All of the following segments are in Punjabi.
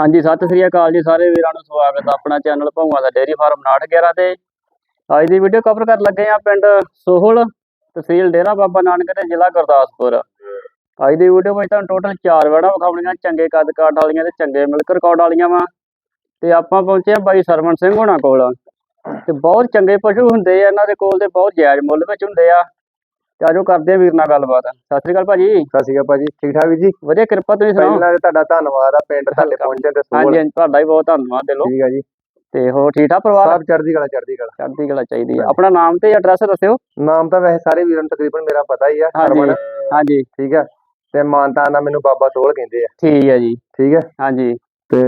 ਹਾਂਜੀ, ਸਤਿ ਸ੍ਰੀ ਅਕਾਲ ਜੀ ਸਾਰੇ ਵੀਰਾਂ ਨੂੰ ਸਵਾਗਤ ਹੈ ਆਪਣਾ ਚੈਨਲ ਭੌਂਗਾ ਦਾ ਡੇਅਰੀ ਫਾਰਮ 911 ਤੇ। ਅੱਜ ਦੀ ਵੀਡੀਓ ਕਵਰ ਕਰਨ ਲੱਗੇ ਆ ਪਿੰਡ ਸੋਹਲ ਤਹਿਸੀਲ ਡੇਰਾ ਬਾਬਾ ਨਾਨਕ ਤੇ ਜ਼ਿਲ੍ਹਾ ਗੁਰਦਾਸਪੁਰ। ਅੱਜ ਦੀ ਵੀਡੀਓ ਵਿੱਚ ਤੁਹਾਨੂੰ ਟੋਟਲ 4 ਵੜਾ ਵਿਖਾਉਣੀਆਂ, ਚੰਗੇ ਕੱਦ ਕਾਠ ਵਾਲੀਆਂ ਤੇ ਚੰਗੇ ਮਿਲਕ ਰਿਕਾਰਡ ਵਾਲੀਆਂ ਵਾ। ਤੇ ਆਪਾਂ ਪਹੁੰਚੇ ਆ ਬਾਈ ਸਰਵਣ ਸਿੰਘ ਹੋਣਾ ਕੋਲ। ਤੇ ਬਹੁਤ ਚੰਗੇ ਪਸ਼ੂ ਹੁੰਦੇ ਆ, ਇਹਨਾਂ ਦੇ ਕੋਲ ਤੇ ਬਹੁਤ ਜਾਇਜ਼ ਮੁੱਲ ਵਿੱਚ ਹੁੰਦੇ ਆ। ਤੇ ਆਜੋ ਕਰਦੇ ਆ ਵੀਰ ਨਾਲ ਗੱਲਬਾਤ। ਸਤਿ ਸ੍ਰੀ ਅਕਾਲ ਭਾਜੀ। ਸਤਿ ਸ਼੍ਰੀ ਅਕਾਲ ਭਾਜੀ। ਠੀਕ ਠਾਕ ਵੀਰ ਜੀ? ਵਧੀਆ ਕਿਰਪਾ ਤੁਸੀਂ ਸੁਣਾਓ? ਪਹਿਲਾਂ ਤਾਂ ਤੁਹਾਡਾ ਧੰਨਵਾਦ ਆ ਪਿੰਡ ਤੁਹਾਡੇ ਪਹੁੰਚਣ ਤੇ ਹਾਂਜੀ ਹਾਂਜੀ ਤੁਹਾਡਾ ਵੀ ਬਹੁਤ ਧੰਨਵਾਦ ਦਿਲੋਂ ਠੀਕ ਆ ਜੀ। ਤੇ ਹੋਰ ਠੀਕ ਠਾਕ ਪਰਿਵਾਰ? ਸਭ ਚੜ੍ਹਦੀ ਕਲਾ ਚੜ੍ਹਦੀ ਕਲਾ। ਚੜ੍ਹਦੀ ਕਲਾ ਚਾਹੀਦੀ ਹੈ ਆਪਣਾ ਨਾਮ ਤੇ ਐਡਰੈਸ ਦੱਸਿਓ। ਨਾਮ ਤਾਂ ਵੈਸੇ ਸਾਰੇ ਵੀਰਾਂ ਨੂੰ ਤਕਰੀਬਨ ਮੇਰਾ ਪਤਾ ਹੀ ਆ ਹਰਮਨ। ਹਾਂਜੀ। ਠੀਕ ਆ। ਤੇ ਮਾਨਤਾ ਨਾਲ ਮੈਨੂੰ ਬਾਬਾ ਸੋਹਲ ਕਹਿੰਦੇ ਆ। ਠੀਕ ਹੈ ਜੀ। ਠੀਕ ਆ। ਹਾਂਜੀ। ਤੇ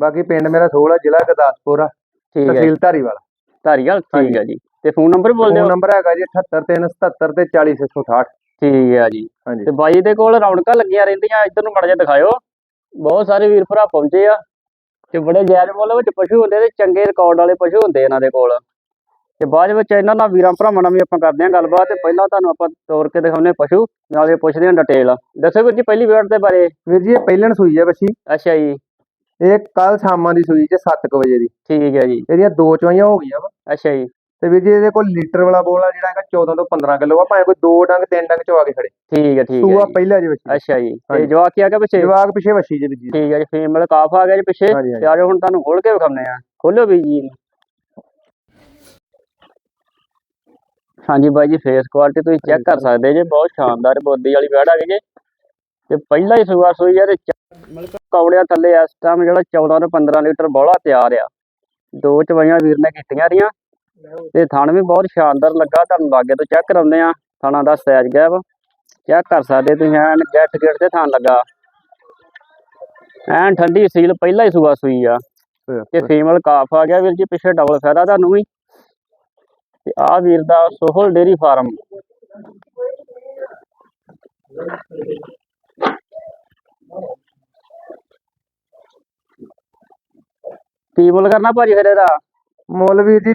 ਬਾਕੀ ਪਿੰਡ ਮੇਰਾ ਸੋਹਲ ਆ ਜ਼ਿਲ੍ਹਾ ਗੁਰਦਾਸਪੁਰ ਆ ਤਹਿਸੀਲ ਧਾਰੀਵਾਲ। ਧਾਰੀਵਾਲ ਠੀਕ। ਹੈ ਜੀ। ਤੇ ਫੋਨ ਨੰਬਰ ਬੋਲ ਦਿਓ ਫੋਨ ਨੰਬਰ ਹੈਗਾ ਜੀ 78377 ਤੇ 40668 ਠੀਕ ਹੈ ਜੀ। ਹਾਂਜੀ। ਤੇ ਬਾਈ ਦੇ ਕੋਲ ਰੌਣਕਾਂ ਲੱਗੀਆਂ ਰਹਿੰਦੀਆਂ ਇੱਧਰ ਨੂੰ ਮੜ ਜਾ ਦਿਖਾਇਓ। ਬਹੁਤ ਸਾਰੇ ਵੀਰ ਭਰਾ ਪਹੁੰਚੇ ਆ। ਤੇ ਬੜੇ ਜਾਇਜ਼ ਮੁੱਲ ਵਿੱਚ ਪਸ਼ੂ ਹੁੰਦੇ ਤੇ ਚੰਗੇ ਰਿਕਾਰਡ ਵਾਲੇ ਪਸ਼ੂ ਹੁੰਦੇ ਇਹਨਾਂ ਦੇ ਕੋਲ। ਤੇ ਬਾਅਦ ਵਿੱਚ ਇਹਨਾਂ ਨਾਲ ਵੀਰਾਂ ਭਰਾਵਾਂ ਨਾਲ ਵੀ ਆਪਾਂ ਕਰਦੇ ਹਾਂ ਗੱਲਬਾਤ। ਤੇ ਪਹਿਲਾਂ ਤੁਹਾਨੂੰ ਆਪਾਂ ਤੋਰ ਕੇ ਦਿਖਾਉਂਦੇ ਪਸ਼ੂ ਨਾਲੇ ਪੁੱਛਦੇ ਹਾਂ ਡਿਟੇਲ। ਦੱਸੋ ਵੀਰ ਜੀ ਪਹਿਲੀ ਵੇੜ ਦੇ ਬਾਰੇ। ਵੀਰ ਜੀ ਇਹ ਪਹਿਲਣ ਸੂਈ ਆ ਬੱਚੀ। ਅੱਛਾ ਜੀ। ਇਹ ਕੱਲ ਸ਼ਾਮਾਂ ਦੀ ਸੂਈ ਚ 7 ਵਜੇ ਦੀ। ਠੀਕ ਹੈ ਜੀ। ਇਹਦੀਆਂ ਦੋ ਚਵਾਈਆਂ ਹੋ ਗਈਆਂ ਵਾ। ਅੱਛਾ ਜੀ। ਤੇ ਵੀਰ ਜੀ ਇਹਦੇ ਕੋਲ ਲੀਟਰ ਵਾਲਾ ਬੋਲ ਆ ਜਿਹੜਾ ਹੈਗਾ 14 ਤੋਂ 15 ਕਿਲੋ ਆ ਭਾਵੇਂ ਕੋਈ ਦੋ ਡੰਗ ਤਿੰਨ ਡੰਗ ਚਵਾ ਕੇ ਖੜੇ। ਠੀਕ ਹੈ ਠੀਕ ਹੈ ਸੂਆ। ਪਹਿਲਾ ਜੀ ਬੱਚੀ ਅੱਛਾ ਜੀ। ਤੇ। ਜਵਾਕ ਕੀ ਆ ਗਿਆ ਪਿੱਛੇ? ਜਵਾਗ ਪਿੱਛੇ ਵੱਛੀ ਜੀ ਜੀ। ਠੀਕ ਹੈ ਜੀ ਫੀਮੇਲ ਕਾਫ ਆ ਗਿਆ ਜੀ ਪਿੱਛੇ। ਤੇ ਆਜੋ ਹੁਣ ਤੁਹਾਨੂੰ ਖੋਲ ਕੇ ਵਿਖਾਉਂਦੇ ਆ। ਖੋਲੋ ਵੀ ਜੀ। ਹਾਂਜੀ ਬਾਈ ਜੀ ਫੇਸ ਕੁਆਲਿਟੀ ਤੁਸੀਂ ਚੈੱਕ ਕਰ ਸਕਦੇ ਜੇ। ਬਹੁਤ ਸ਼ਾਨਦਾਰ ਬੋਦੀ ਵਾਲੀ ਬੈੜ ਆ ਗਈ ਜੇ। ਤੇ ਪਹਿਲਾ ਹੀ ਸੂਆ ਸੂਈ ਆ ਤੇ ਕੌੜਿਆਂ ਥੱਲੇ ਇਸ ਟਾਈਮ ਜਿਹੜਾ 14 ਤੋਂ 15 ਲੀਟਰ ਬੋਲਾ ਤਿਆਰ ਆ। ਦੋ ਚਵਾਈਆਂ ਵੀਰ ਨੇ ਕੀਤੀਆਂ ਰੀਆਂ ਤੇ ਥਣ ਵੀ ਬਹੁਤ ਸ਼ਾਨਦਾਰ ਲੱਗਾ ਤੁਹਾਨੂੰ ਲਾਗੇ ਤੋਂ ਚੈੱਕ ਕਰਾਉਂਦੇ ਆ ਥਣਾ ਦਾ ਸਾਈਜ਼ ਗੈਪ ਚੈੱਕ ਕਰ ਸਕਦੇ ਤੁਸੀਂ ਐਨ ਗੈਟ ਗੇਟ ਤੇ ਥਣ ਲੱਗਾ। ਐਨ ਠੰਡੀ ਸੀਲ ਪਹਿਲਾ ਹੀ ਸੂਆ ਸੂਈ ਆ। ਤੇ ਫੀਮੇਲ ਕਾਫ ਆ ਗਿਆ ਵੀਰ ਜੀ ਪਿੱਛੇ ਡਬਲ ਫਾਇਦਾ ਤੁਹਾਨੂੰ ਵੀ। ਤੇ ਆ ਵੀਰ ਦਾ ਸੋਹਲ ਡੇਰੀ ਫਾਰਮ। ਕੀ ਮੁੱਲ ਕਰਨਾ ਭਾਜੀ ਫਿਰ ਇਹਦਾ? ਮੁੱਲ ਵੀਰ ਜੀ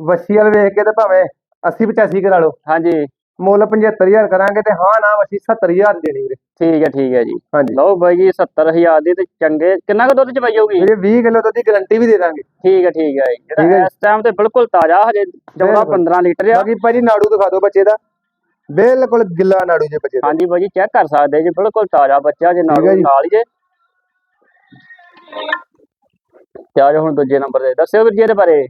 ਵੱਛੀ ਵਾਲ ਵੇਖ ਕੇ ਤੇ ਭਾਵੇਂ 80 85 ਕਰਾ ਲਓ। ਹਾਂਜੀ। ਮੁੱਲ 75000 ਕਰਾਂਗੇ ਤੇ ਹਾਂ ਨਾ ਵੱਛੀ 70000 ਦੇਣੀ ਵੀਰੇ। ਠੀਕ ਹੈ ਠੀਕ ਹੈ ਜੀ। ਹਾਂਜੀ। ਲਓ ਬਾਈ ਜੀ 70000 ਦੀ ਤੇ ਚੰਗੇ। ਕਿੰਨਾ ਕੁ ਦੁੱਧ ਚ ਪਾਈ ਜਾਊਗੀ ਵੀਰੇ 20 ਕਿਲੋ ਦੁੱਧ ਦੀ ਗਾਰੰਟੀ ਵੀ ਦੇ ਦਾਂਗੇ। ਠੀਕ ਹੈ ਠੀਕ ਹੈ। ਜਿਹੜਾ। ਇਸ ਟਾਈਮ ਤੇ ਬਿਲਕੁਲ ਤਾਜ਼ਾ ਹਜੇ ਚੌਦਾਂ ਬਿਲਕੁਲ। 15 ਲੀਟਰ ਆ। ਬਾਕੀ ਭਾਜੀ ਨਾੜੂ ਦਿਖਾ ਦਿਓ ਬੱਚੇ ਦਾ। ਬਿਲਕੁਲ ਗਿੱਲਾ ਨਾੜੂ ਜੇ ਬੱਚੇ ਹਾਂਜੀ ਬਾਈ ਜੀ ਚੈੱਕ ਕਰ ਸਕਦੇ ਜੀ। ਬਿਲਕੁਲ ਤਾਜ਼ਾ ਬੱਚਾ ਜੇ ਜੀ। ਨਾਲ ਹੀ ਜੇ। ਤੇ ਹੁਣ ਦੂਜੇ ਨੰਬਰ ਤੇ। ਦੱਸਿਓ ਵੀਰ ਜੀ ਇਹਦੇ ਬਾਰੇ।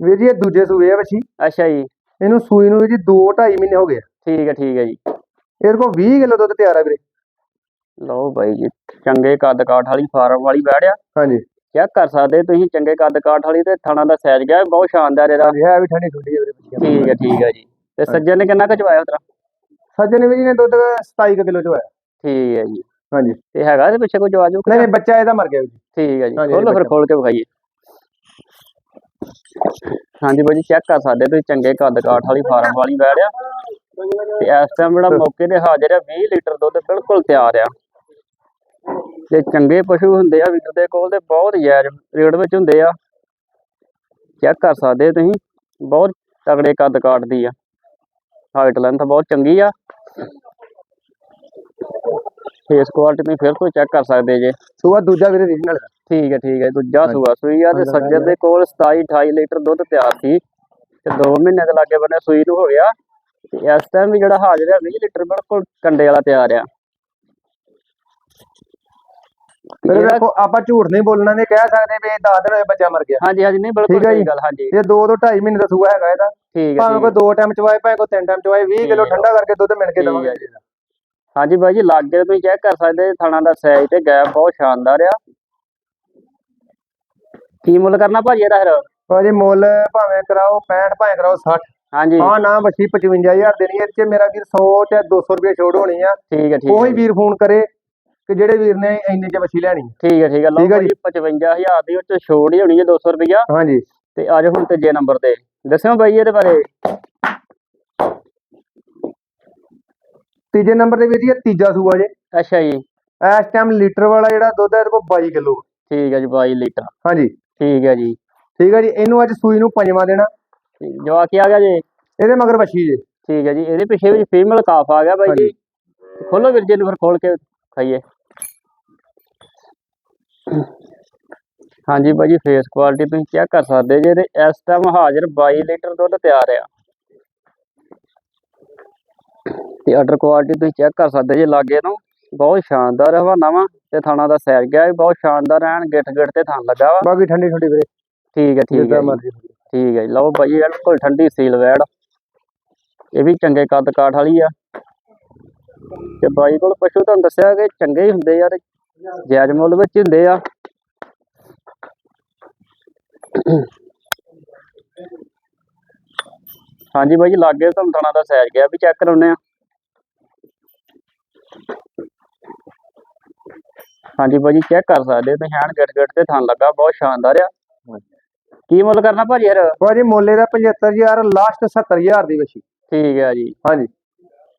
ਵੀਰ ਜੀ ਇਹ ਦੂਜੇ ਸੂਏ ਆ ਵੱਛੀ। ਅੱਛਾ ਜੀ। ਇਹਨੂੰ ਸੂਈ ਨੂੰ ਵੀਰ ਜੀ 2 2.5 ਮਹੀਨੇ ਹੋ ਗਏ ਆ। ਠੀਕ ਹੈ ਠੀਕ ਹੈ ਜੀ। ਇਹਦੇ ਕੋਲ 20 ਕਿਲੋ ਦੁੱਧ ਤਿਆਰ ਆ ਵੀਰੇ। ਲਓ ਬਾਈ ਜੀ ਚੰਗੇ ਕੱਦ ਕਾਠ ਵਾਲੀ ਫਾਰਮ ਵਾਲੀ ਬੈੜ ਆ। ਹਾਂਜੀ। ਚੈੱਕ ਕਰ ਸਕਦੇ ਤੁਸੀਂ ਚੰਗੇ ਕੱਦ ਕਾਠ ਵਾਲੀ ਤੇ ਥਣਾ ਦਾ ਸਾਈਜ਼ ਗਿਆ ਬਹੁਤ ਸ਼ਾਨਦਾਰ ਇਹਦਾ। ਹਾਂਜੀ ਹੈ ਵੀ ਠੰਡੀ ਠੰਡੀ ਆ ਵੀਰੇ ਠੀਕ ਹੈ ਠੀਕ ਹੈ ਜੀ। ਤੇ ਸੱਜਣ ਨੇ ਕਿੰਨਾ ਕੁ ਚਵਾਇਆ ਉਤਰਾ? ਸੱਜਣ ਵੀਰ ਜੀ ਨੇ ਦੁੱਧ 27 ਕਿਲੋ ਚ ਹੋਇਆ ਠੀਕ ਹੈ ਜੀ। ਹਾਂਜੀ। ਤੇ ਹੈਗਾ ਇਹਦੇ ਪਿੱਛੇ ਕੋਈ ਜਵਾਜੂ ਨਹੀਂ ਨਹੀਂ ਬੱਚਾ ਇਹਦਾ ਮਰ ਗਿਆ ਵੀਰ ਜੀ। ਠੀਕ ਹੈ ਜੀ। ਹਾਂਜੀ, ਖੋਲੋ ਫਿਰ ਬੱਚਾ। ਖੋਲ ਕੇ ਵਿਖਾਈਏ। ਹਾਂਜੀ ਬਾਈ ਚੈੱਕ ਕਰ ਸਕਦੇ ਤੁਸੀਂ ਚੰਗੇ ਕੱਦ ਕਾਠ ਵਾਲੀ ਫਾਰਮ ਵਾਲੀ ਬੈੜ ਆ। ਤੇ ਇਸ ਟਾਈਮ ਜਿਹੜਾ ਮੌਕੇ ਤੇ ਹਾਜ਼ਰ ਆ 20 ਲੀਟਰ ਦੁੱਧ ਬਿਲਕੁਲ ਤਿਆਰ ਆ। ਤੇ ਚੰਗੇ ਪਸ਼ੂ ਹੁੰਦੇ ਆ ਵੀਰ ਦੇ ਕੋਲ ਤੇ ਬਹੁਤ ਜਾਇਜ਼ ਰੇਟ ਵਿੱਚ ਹੁੰਦੇ ਆ। ਚੈੱਕ ਕਰ ਸਕਦੇ ਤੁਸੀਂ, ਬਹੁਤ ਤਗੜੇ ਕੱਦ ਕਾਠ ਦੀ ਆ। ਹਾਈਟ ਲੈਂਥ ਬਹੁਤ ਚੰਗੀ ਆ। ਫੇਸ ਕੁਆਲਿਟੀ ਤੁਸੀਂ ਫਿਰ ਤੋਂ ਚੈੱਕ ਕਰ ਸਕਦੇ ਜੇ। ਸੂਆ ਦੂਜਾ ਵੀਰੇ ਰੀਜਨਲ ਠੀਕ ਹੈ ਠੀਕ ਹੈ ਦੂਜਾ। ਸੂਆ ਸੂਈ ਆ ਤੇ ਸੱਜਣ ਦੇ ਕੋਲ 27 28 ਲੀਟਰ ਦੁੱਧ ਤਿਆਰ ਸੀ ਤੇ 2 ਮਹੀਨੇ ਦੇ ਲਾਗੇ ਬੰਨੇ ਸੂਈ ਨੂੰ ਹੋ ਗਿਆ ਤੇ ਇਸ ਟਾਈਮ ਵੀ ਜਿਹੜਾ ਹਾਜ਼ਰ ਆ 20 ਲੀਟਰ ਬਿਲਕੁਲ ਕੰਡੇ ਵਾਲਾ ਤਿਆਰ ਆ ਇਹਦਾ- ਵੇਖੋ ਆਪਾਂ ਝੂਠ ਨਹੀਂ ਬੋਲਣਾ ਨੇ ਕਹਿ ਸਕਦੇ ਵੀ 10 ਦਿਨ ਹੋਏ ਬੱਚਾ ਮਰ ਗਿਆ ਹਾਂਜੀ ਹਾਂਜੀ ਨਹੀਂ ਬਿਲਕੁਲ ਹੈ ਸਹੀ। ਗੱਲ ਹਾਂਜੀ ਇਹ 2 ਤੋਂ 2.5 ਮਹੀਨੇ ਦਾ ਸੂਆ ਹੈਗਾ ਇਹਦਾ ਠੀਕ ਹੈ ਭਾਵੇਂ ਕੋਈ ਹੈ। ਦੋ ਟਾਈਮ ਚਵਾਏ ਭਾਵੇਂ ਕੋਈ ਤਿੰਨ ਟਾਈਮ ਚਵਾਏ 20 ਕਿਲੋ ਹੈ। ਠੰਡਾ ਕਰਕੇ ਦੁੱਧ ਮਿਲ ਕੇ ਦਵਾਂਗੇ ਹੈ। ਹਾਂਜੀ ਬਾਈ ਜੀ ਲਾਗੇ ਤੁਸੀਂ ਚੈੱਕ ਕਰ ਸਕਦੇ ਥਾਣਾ ਦਾ ਸਾਈਜ਼ ਤੇ ਗੈਪ ਬਹੁਤ ਸ਼ਾਨਦਾਰ ਆ ਕੀ ਮੁੱਲ ਕਰਨਾ ਭਾਜੀ ਇਹਦਾ ਫਿਰ? ਭਾਜੀ ਮੁੱਲ ਭਾਵੇਂ ਕਰਾਓ 65 ਭਾਵੇਂ ਕਰਾਓ 60 ਹਾਂਜੀ। ਹਾਂ ਨਾ ਬੱਚੀ 55000 ਦੇਣੀ ਹੈ ਇਹ 'ਚ ਮੇਰਾ ਵੀਰ 100 ਤੇ 200 ਰੁਪਏ ਛੋੜ ਹੋਣੀ ਆ। ਠੀਕ ਹੈ ਠੀਕ ਕੋਈ ਵੀਰ ਫੋਨ ਕਰੇ ਕਿ ਜਿਹੜੇ ਵੀਰ ਨੇ ਇੰਨੇ ਚ ਬੱਚੀ ਲੈਣੀ। ਠੀਕ ਹੈ ਠੀਕ ਹੈ। ਲਓ ਭਾਜੀ 55000 ਦੀ ਉੱਤੇ ਛੋੜ ਹੀ ਹੋਣੀ ਹੈ 200 ਰੁਪਇਆ ਹਾਂਜੀ। ਤੇ ਆਜੋ ਹੁਣ ਤੀਜੇ ਨੰਬਰ ਤੇ। ਦੱਸਿਓ ਬਾਈ ਇਹਦੇ ਬਾਰੇ। ਤੀਜੇ ਨੰਬਰ ਤੇ ਵੀਰ ਜੀ ਤੀਜਾ ਸੂਆ ਜੇ। ਅੱਛਾ ਜੀ। ਇਸ ਟਾਈਮ ਲੀਟਰ ਵਾਲਾ ਜਿਹੜਾ ਦੁੱਧ ਹੈ ਇਹਦੇ ਕੋਲ 22 ਕਿਲੋ। ਠੀਕ ਹੈ ਜੀ 22 ਲੀਟਰ। ਹਾਂਜੀ। ਠੀਕ ਹੈ ਜੀ। ਠੀਕ ਹੈ ਜੀ ਇਹਨੂੰ ਅੱਜ ਸੂਈ ਨੂੰ ਪੰਜਵਾਂ ਦੇਣਾ। ਜਵਾਕ ਕੀ ਆ ਗਿਆ ਜੀ। ਇਹਦੇ ਮਗਰ ਬੱਚੀ ਜੇ। ਠੀਕ ਹੈ ਜੀ ਇਹਦੇ ਪਿੱਛੇ ਵੀ ਫੀਮੇਲ ਕਾਫ ਆ ਗਿਆ ਬਾਈ ਜੀ। ਖੋਲੋ ਵੀਰ ਜੀ ਨੂੰ ਫਿਰ ਖੋਲ ਕੇ ਖਾਈਏ। ਹਾਂਜੀ ਭਾਜੀ ਫੇਸ ਕੁਆਲਿਟੀ ਤੁਸੀਂ ਚੈੱਕ ਕਰ ਸਕਦੇ ਜੇ ਤੇ ਇਸ ਟਾਈਮ ਹਾਜ਼ਰ 22 ਲੀਟਰ ਦੁੱਧ ਤਿਆਰ ਆ। ਤੇ ਆਰਡਰ ਕੁਆਲਿਟੀ ਤੁਸੀਂ ਚੈੱਕ ਕਰ ਸਕਦੇ ਜੇ ਲਾਗੇ ਤੋਂ ਬਹੁਤ ਸ਼ਾਨਦਾਰ ਹਵਾਨਾ ਵਾ। ਤੇ ਥਾਣਾ ਦਾ ਸੈਰ ਗਿਆ ਵੀ ਬਹੁਤ ਸ਼ਾਨਦਾਰ ਐਨ ਗਿੱਠ ਗਿੱਠ ਤੇ ਥਣ ਲੱਗਾ ਵਾ। ਬਾਕੀ ਠੰਡੀ ਠੰਡੀ ਵੀਰੇ। ਠੀਕ ਹੈ ਠੀਕ ਹੈ ਜਿੱਦਾਂ ਮਰਜ਼ੀ ਠੀਕ ਹੈ ਜੀ ਲਓ ਭਾਜੀ ਬਿਲਕੁਲ ਠੰਡੀ ਸੀਲ ਵੈੜ। ਇਹ ਵੀ ਚੰਗੇ ਕੱਦ ਕਾਠ ਵਾਲੀ ਆ। ਤੇ ਬਾਈ ਕੋਲ ਪਸ਼ੂ ਤੁਹਾਨੂੰ ਦੱਸਿਆ ਕਿ ਚੰਗੇ ਹੀ ਹੁੰਦੇ ਆ ਤੇ ਜਾਇਜ਼ ਮੁੱਲ ਵਿੱਚ ਹੀ ਹੁੰਦੇ ਆ। ਹਾਂਜੀ ਬਾਈ ਜੀ ਲਾਗੇ ਤੁਹਾਨੂੰ ਥਾਣਾ ਦਾ ਸੈਰ ਗਿਆ ਵੀ ਚੈੱਕ ਕਰਾਉਨੇ ਆ। ਹਾਂਜੀ ਭਾਜੀ ਚੈੱਕ ਕਰ ਸਕਦੇ ਹੋ ਤੁਸੀਂ ਹੈਂਡ ਗਿੱਟ ਗਿੱਟ ਤੇ ਥਣ ਲੱਗਾ ਬਹੁਤ ਸ਼ਾਨਦਾਰ ਆ। ਕੀ ਮੁੱਲ ਕਰਨਾ ਭਾਜੀ ਯਾਰ ਭਾਜੀ ਮੁੱਲੇ ਦਾ 75000 ਲਾਸਟ 70000 ਦੀ ਵਛੀ ਠੀਕ ਹੈ ਜੀ। ਹਾਂਜੀ।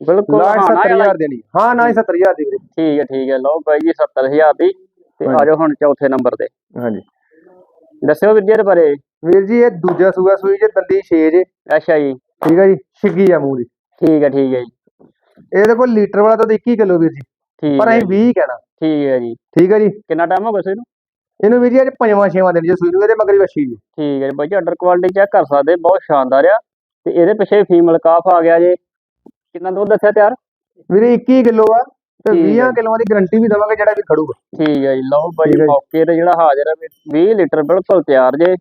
ਬਿਲਕੁਲ ਲਾਸਟ ਹਾਂ ਨਾ 70000 ਦੇਣੀ। ਹਾਂ ਨਾ ਹੀ 70000 ਦੀ ਵੀਰੇ। ਠੀਕ ਹੈ ਠੀਕ ਹੈ ਲਓ ਬਾਈ ਜੀ 70000 ਦੀ ਤੇ। ਆ ਜਾਓ ਹੁਣ ਚੌਥੇ ਨੰਬਰ ਤੇ। ਹਾਂਜੀ। ਦੱਸਿਓ ਵੀਰ ਜੀ ਇਹਦੇ ਬਾਰੇ। ਵੀਰ ਜੀ ਇਹ ਦੂਜਾ ਸੂਆ ਸੂਈ ਜੇ ਦੰਦੀ 6 ਜੇ। ਅੱਛਾ ਜੀ। ਠੀਕ ਹੈ ਜੀ ਛਿੱਗੀ ਆ ਮੂੰਹ ਦੀ। ਠੀਕ ਹੈ ਠੀਕ ਹੈ ਜੀ। ਇਹਦੇ ਕੋਲ ਲੀਟਰ ਵਾਲਾ ਤਾਂ 21 ਕਿਲੋ ਵੀਰ ਜੀ। ਠੀਕ ਪਰ ਹੈ ਅਸੀਂ 20 ਕਹਿਣਾ। ਠੀਕ ਹੈ ਜੀ। ਠੀਕ ਹੈ ਜੀ। ਕਿੰਨਾ ਟਾਈਮ ਹੋ ਗਿਆ ਸੀ ਇਹਨੂੰ ਇਹਨੂੰ ਵੀਰ ਜੀ ਅੱਜ ਪੰਜਵਾਂ ਛੇਵਾਂ ਦਿਨ ਜੇ ਸੂਈ ਨੂੰ ਇਹਦੇ ਮਗਰੀ ਵਛੀ ਜੀ। ਠੀਕ ਹੈ ਜੀ। ਬਾਈ ਜੀ ਆਰਡਰ ਕੁਆਲਿਟੀ ਚੈੱਕ ਕਰ ਸਕਦੇ ਬਹੁਤ ਸ਼ਾਨਦਾਰ ਆ। ਤੇ ਇਹਦੇ ਪਿੱਛੇ ਫੀਮੇਲ ਕਾਫ ਆ ਗਿਆ ਜੇ। ਕਿੰਨਾ ਦੁੱਧ ਦੱਸਿਆ ਤਿਆਰ? ਵੀਰੇ 21 ਕਿਲੋ ਆ ਤੇ ਠੀਕ ਹੈ 20 ਕਿਲੋਆਂ ਦੀ ਗਾਰੰਟੀ ਵੀ ਦਵਾਂਗੇ ਜਿਹੜਾ ਵੀ ਖੜੂਗਾ। ਠੀਕ ਹੈ ਜੀ। ਲਓ ਬਾਈ ਠੀਕ ਹੈ ਜੀ। ਮੌਕੇ ਤੇ ਜਿਹੜਾ ਹਾਜ਼ਰ ਹੈ ਵੀ 20 ਲੀਟਰ ਬਿਲਕੁਲ ਤਿਆਰ ਜੇ।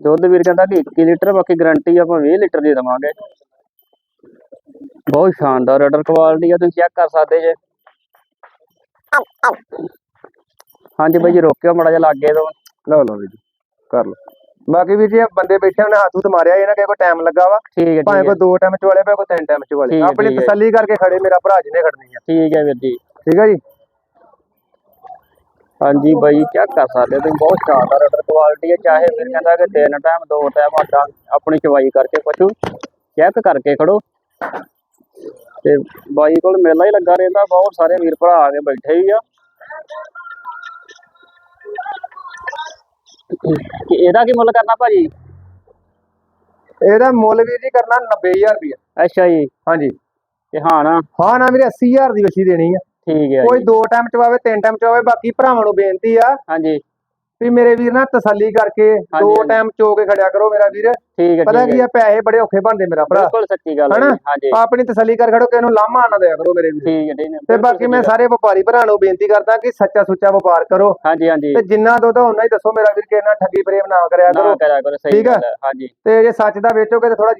ਦੁੱਧ ਵੀਰ ਕਹਿੰਦਾ ਕਿ 21 ਲੀਟਰ ਬਾਕੀ ਗਾਰੰਟੀ ਆਪਾਂ 20 ਲੀਟਰ ਦੀ ਦੇਵਾਂਗੇ। ਬਹੁਤ ਸ਼ਾਨਦਾਰ ਆਰਡਰ ਕੁਆਲਿਟੀ ਆ ਤੁਸੀਂ ਚੈੱਕ ਕਰ ਸਕਦੇ ਜੇ। ਹਾਂਜੀ ਬਾਈ ਜੀ ਰੋਕਿਓ ਮੜਾ ਜਿਹਾ ਲਾਗੇ ਤੋਂ। ਲਓ ਲਓ ਵੀਰ ਜੀ ਕਰ ਲਓ। ਬਾਕੀ ਵੀਰ ਜੀ ਇਹ ਬੰਦੇ ਬੈਠੇ ਉਹਨੇ ਹੱਥ ਹੁੱਥ ਮਾਰਿਆ ਇਹਨਾਂ ਕੇ ਕੋਈ ਟਾਈਮ ਲੱਗਾ ਵਾ? ਠੀਕ ਹੈ ਭਾਵੇਂ ਕੋਈ ਦੋ ਟਾਈਮ ਚ ਵਾਲੇ ਭਾਵੇਂ ਕੋਈ ਤਿੰਨ ਟਾਈਮ ਚ ਵਾਲੇ ਠੀਕ ਹੈ, ਆਪਣੀ ਠੀਕ ਹੈ। ਤਸੱਲੀ ਕਰਕੇ ਖੜੇ ਮੇਰਾ ਭਰਾ ਜਿਹਨੇ ਖੜਨੀ ਆ। ਠੀਕ ਹੈ ਵੀਰ ਜੀ। ਠੀਕ ਹੈ ਜੀ? ਹਾਂਜੀ ਬਾਈ ਚੈੱਕ ਕਰ ਸਕਦੇ? ਹੋ ਤੁਸੀਂ ਬਹੁਤ ਸ਼ਾਨਦਾਰ ਆਰਡਰ ਕੁਆਲਿਟੀ ਹੈ ਚਾਹੇ ਵੀਰ ਕਹਿੰਦਾ ਕਿ ਤਿੰਨ ਟਾਈਮ ਦੋ ਟਾਈਮ ਆਟਾ ਆਪਣੀ ਚਵਾਈ ਕਰਕੇ ਪਸ਼ੂ ਚੈੱਕ ਕਰਕੇ ਖੜੋ। ਤੇ ਬਾਈ ਕੋਲ ਮੇਲਾ ਹੀ ਲੱਗਾ ਰਹਿੰਦਾ ਬਹੁਤ ਸਾਰੇ ਵੀਰ ਭਰਾ ਆ ਕੇ ਬੈਠੇ ਹੀ ਆ। ਕਿ ਇਹਦਾ ਕੀ ਮੁੱਲ ਕਰਨਾ ਭਾਜੀ? ਇਹਦਾ ਮੁੱਲ ਵੀਰ ਜੀ ਕਰਨਾ 90000 ਰੁਪਇਆ ਅੱਛਾ ਜੀ। ਹਾਂਜੀ। ਤੇ ਹਾਂ ਨਾ? ਹਾਂ ਨਾ ਵੀਰੇ 80000 ਦੀ ਵਛੀ ਦੇਣੀ ਆ। ਠੀਕ ਹੈ ਕੋਈ ਦੋ ਟਾਈਮ ਚਵਾਵੇ ਤਿੰਨ ਟਾਈਮ ਚਵਾਵੇ ਬਾਕੀ ਭਰਾਵਾਂ ਨੂੰ ਬੇਨਤੀ ਆ ਹਾਂਜੀ। ਵੀ ਮੇਰੇ ਵੀਰ ਨਾ ਤਸੱਲੀ ਕਰਕੇ ਦੋ ਹਾਂਜੀ। ਟਾਈਮ ਚੋ ਕੇ ਖੜਿਆ ਕਰੋ ਮੇਰਾ ਵੀਰ। ਠੀਕ ਹੈ ਪਤਾ ਠੀਕ ਕੀ ਹੈ। ਆ ਪੈਸੇ ਬੜੇ ਔਖੇ ਬਣਦੇ ਮੇਰਾ ਭਰਾ। ਬਿਲਕੁਲ ਸੱਚੀ ਗੱਲ ਹੈ ਹਨਾ? ਜੀ, ਹਾਂਜੀ। ਆਪਣੀ ਤਸੱਲੀ ਕਰ ਖੜੋ ਕਿ ਇਹਨੂੰ ਲਾਮਾ ਨਾ ਦਿਆ ਕਰੋ ਮੇਰੇ ਵੀਰ। ਠੀਕ ਹੈ ਠੀਕ ਹੈ ਤੇ ਬਿਲਕੁਲ ਬਾਕੀ ਮੈਂ ਸੱਚੀ ਸਾਰੇ ਵਪਾਰੀ ਭਰਾ ਨੂੰ ਬੇਨਤੀ ਕਰਦਾ ਕਿ ਸੱਚਾ ਸੁੱਚਾ ਵਪਾਰ ਕਰੋ। ਹਾਂਜੀ ਹਾਂਜੀ। ਤੇ ਜਿੰਨਾ ਦੁੱਧ ਆ ਉਹਨਾਂ ਹੀ ਦੱਸੋ ਮੇਰਾ ਵੀਰ ਕਿ ਇਹਨਾਂ ਠੱਗੀ ਪ੍ਰੇਮ ਨਾ ਕਰਿਆ ਨਾ ਕਰੋ। ਕਰਿਆ ਕਰੋ ਸਹੀ ਠੀਕ ਆ? ਗੱਲ ਹੈ ਹਾਂਜੀ। ਤੇ ਜੇ ਸੱਚ ਦਾ ਵੇਚੋਗੇ ਤੇ ਥੋੜਾ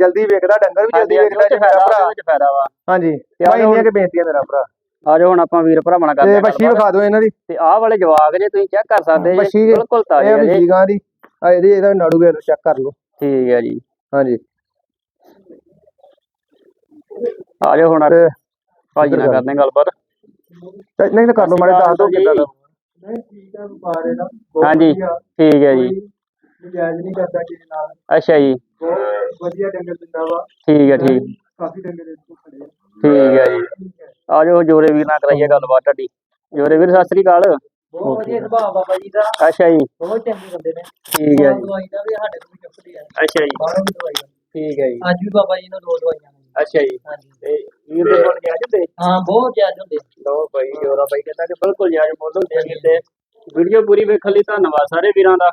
ਜਲਦੀ ਵੇਖਦਾ ਡੰਗਰ ਵੀ ਜਲਦੀ ਹਾਂਜੀ ਹਾਂਜੀ, ਵੇਖਦਾ ਉਹ 'ਚ ਜੀ ਮੇਰਾ ਫਾਇਦਾ ਉਹਦੇ ਵਾ। ਹਾਂਜੀ ਤੇ ਭਾਈ ਆਹ ਇੰਨੀਆਂ ਕਿ ਬੇਨਤੀਆਂ ਮੇਰਾ ਭਰਾ। ਆ ਜਾਓ ਹੁਣ ਆਪਾਂ ਵੀਰ ਭਰਾਵਾਂ ਨਾਲ ਕਰਦੇ ਤੇ ਹਾਂ ਬੱਛੀ। ਵਿਖਾ ਦਿਓ ਇਹਨਾਂ ਦੀ। ਤੇ ਆਹ ਵਾਲੇ ਜਵਾਕ ਜੇ ਤੁਸੀਂ ਚੈੱਕ ਕਰ ਸਕਦੇ ਜੀ ਵੱਛੀ ਬਿਲਕੁਲ ਤਾਜ਼ੇ ਇਹ ਆ ਜੀ। ਦੀ ਆ ਇਹਦੀ ਇਹਦਾ ਨਾੜੂ ਲਓ ਚੈੱਕ ਕਰ ਲਓ। ਠੀਕ ਹੈ ਜੀ। ਹਾਂਜੀ। ਆ ਜਾਓ ਹੁਣ ਤੇ ਭਾਜੀ ਨਾਲ ਇੱਧਰ ਕਰਦੇ ਹਾਂ ਗੱਲਬਾਤ। ਤੇ ਨਹੀਂ ਤਾਂ ਕਰ ਲਓ ਮਾੜੇ ਦੱਸ ਦਿਓ। ਕਿੱਦਾਂ ਦਾ। ਨਹੀਂ ਠੀਕ ਹੈ ਵਪਾਰ ਇਹਦਾ ਹਾਂਜੀ ਠੀਕ ਹੈ ਜੀ। ਨਜਾਇਜ਼ ਨਹੀਂ ਕਰਦਾ ਕਿਸੇ ਨਾਲ। ਅੱਛਾ ਜੀ। ਬਹੁਤ ਵਧੀਆ ਡੰਗਰ ਦਿੰਦਾ ਵਾ। ਠੀਕ ਹੈ ਠੀਕ। ਕਾਫੀ ਤੋਂ ਖੜੇ ਆ। ਠੀਕ ਹੈ ਜੀ। ਆ ਜਾਓ ਜੋਰੇ ਵੀਰ ਨਾਲ ਕਰਾਈਏ ਗੱਲਬਾਤ ਤੁਹਾਡੀ। ਜੋਰੇ ਵੀਰ ਸਤਿ ਸ੍ਰੀ ਅਕਾਲ। ਬਹੁਤ ਵਧੀਆ ਸੁਭਾਅ ਬਾਬਾ ਜੀ ਦਾ। ਅੱਛਾ ਜੀ। ਬਹੁਤ ਚੰਗੇ ਬੰਦੇ ਨੇ। ਠੀਕ ਹੈ ਜੀ। ਦਵਾਈ ਦਾ ਵੀ ਸਾਡੇ ਕੋਲ ਚੁੱਕਦੇ ਆ ਅੱਛਾ ਜੀ। ਬਾਹਰੋਂ ਵੀ ਦਵਾਈ। ਠੀਕ ਹੈ ਜੀ। ਅੱਜ ਵੀ ਬਾਬਾ ਜੀ ਨੂੰ ਦੋ ਦਵਾਈਆਂ ਨੇ। ਅੱਛਾ ਜੀ। ਹਾਂਜੀ। ਤੇ ਵੀਰ ਦੇ ਕੋਲ ਗਿਆ ਜੁੰਦੇ ਹਾਂ ਬਹੁਤ ਜਾਇਜ਼ ਹੁੰਦੇ। ਆ। ਲੋ ਭਾਈ ਜੋਰਾ ਭਾਈ ਕਹਿੰਦਾ ਕਿ ਬਿਲਕੁਲ ਜਾਇਜ਼ ਮੁੱਲ ਹੁੰਦੇ ਆ ਵੀਰ ਦੇ ਵੀਡੀਓ ਪੂਰੀ ਵੇਖਣ ਲਈ ਧੰਨਵਾਦ ਸਾਰੇ ਵੀਰਾਂ ਦਾ।